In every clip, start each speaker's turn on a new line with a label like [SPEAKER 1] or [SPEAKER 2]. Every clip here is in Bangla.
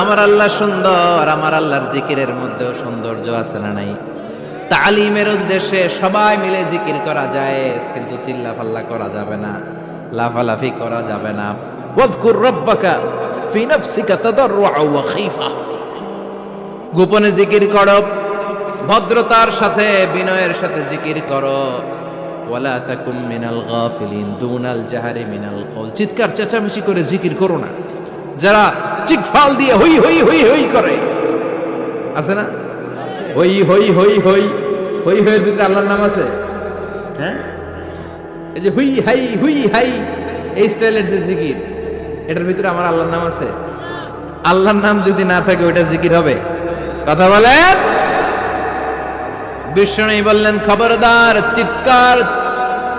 [SPEAKER 1] আমার আল্লাহ সুন্দর, আমার আল্লাহর জিকিরের মধ্যেও সৌন্দর্য আছে না নাই? তালিমের উদ্দেশ্যে সবাই মিলে জিকির করা যায় কিন্তু চিল্লাফাল্লা করা যাবে না, লাফালাফি করা যাবে না। গোপনে জিকির করো, ভদ্রতার সাথে বিনয়ের সাথে জিকির করো। ওয়ালা তাকুম মিনাল গাফিলিন দুনাল মিনাল কল চিৎকার, চেঁচামেচি করে জিকির করো না। যারা চিকফাল দিয়ে হই হই হই হই করে, আছে না? হই হই হই হই হই ভিতরে আল্লাহর নাম আছে? হ্যাঁ? এই যে হুই, হাই হুই, হাই, এই স্টাইলের যে জিকির, এটার ভিতরে আমার আল্লাহর নাম আছে? আল্লাহর নাম যদি না থাকে, ওইটা জিকির হবে। কথা বলেন? বিষ্ণু বললেন, খবরদার, চিৎকার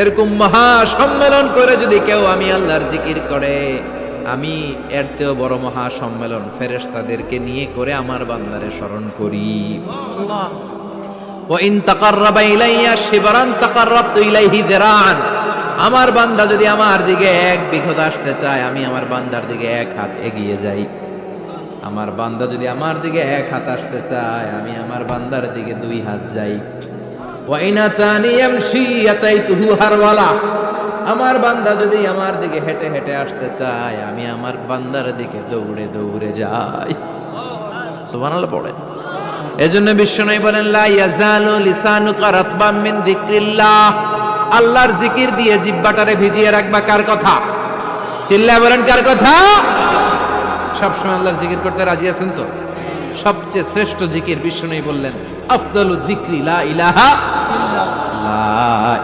[SPEAKER 1] এরকম মহা সম্মেলন করে যদি কেউ আমি আল্লাহর জিকির করে আমি এর চেয়েও বড় মহা সম্মেলন ফেরেশতাদেরকে নিয়ে করে আমার বান্দারে স্মরণ করি। ওয়া ইন তাকাররাবা ইলাইয়া শিবরান তাকাররাবতু ইলাইহি যিরান আমার বান্দা যদি আমার দিকে এক বিঘত আসতে চায় আমি আমার বান্দার দিকে এক হাত এগিয়ে যাই। আমার বান্দা যদি আমার দিকে এক হাত আসতে চায় আমি আমার বান্দার দিকে দুই হাত যাই। আমার বান্দা যদি আমার দিকে হেঁটে হেঁটে আসতে চায়, আমি আমার বান্দার দিকে দৌড়ে দৌড়ে যাই। সুবহানাল্লাহ পড়েন। এজন্য বিশ্বনবী বলেন, লা ইয়াজালু লিসানুকা রাতবাম মিন আল্লাহর জিকির দিয়ে জিব্বাটারে ভিজিয়ে রাখবা কার কথা? চিল্লায় বলেন, কার কথা? সবসময় আল্লাহর জিকির করতে রাজি আছেন তো? সবচেয়ে শ্রেষ্ঠ জিকির বিষ্ণুই বললেন, আফদলু জিক্রি লা ইলাহা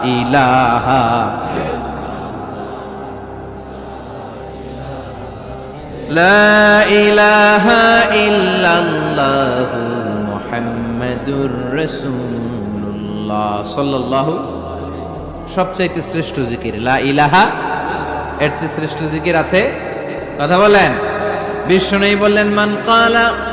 [SPEAKER 1] ইলাহা লা ইলাহা ইল্লাল্লাহু সবচাইতে শ্রেষ্ঠ জিকির। লা ইলাহা এর চেয়ে শ্রেষ্ঠ জিকির আছে? কথা বলেন। বিষ্ণুই বললেন, মান কালা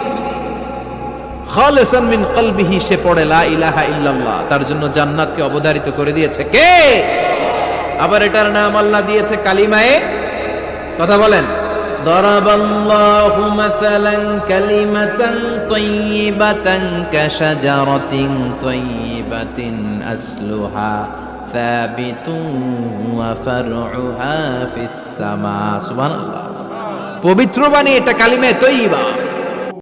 [SPEAKER 1] খালেসান মিন কলবিহি সে পড়ে লা ইলাহা ইল্লাল্লাহ তার জন্য জান্নাতকে অবধারিত করে দিয়েছে কে আবার এটার নাম আল্লাহ দিয়েছে কালিমায়ে কথা বলেন ضرب الله مثلا كلمة طيبة كشجرة طيبة أصلها ثابت وفرعها في السماء سبحان الله পবিত্র বাণী এটা কালিমে তৈবা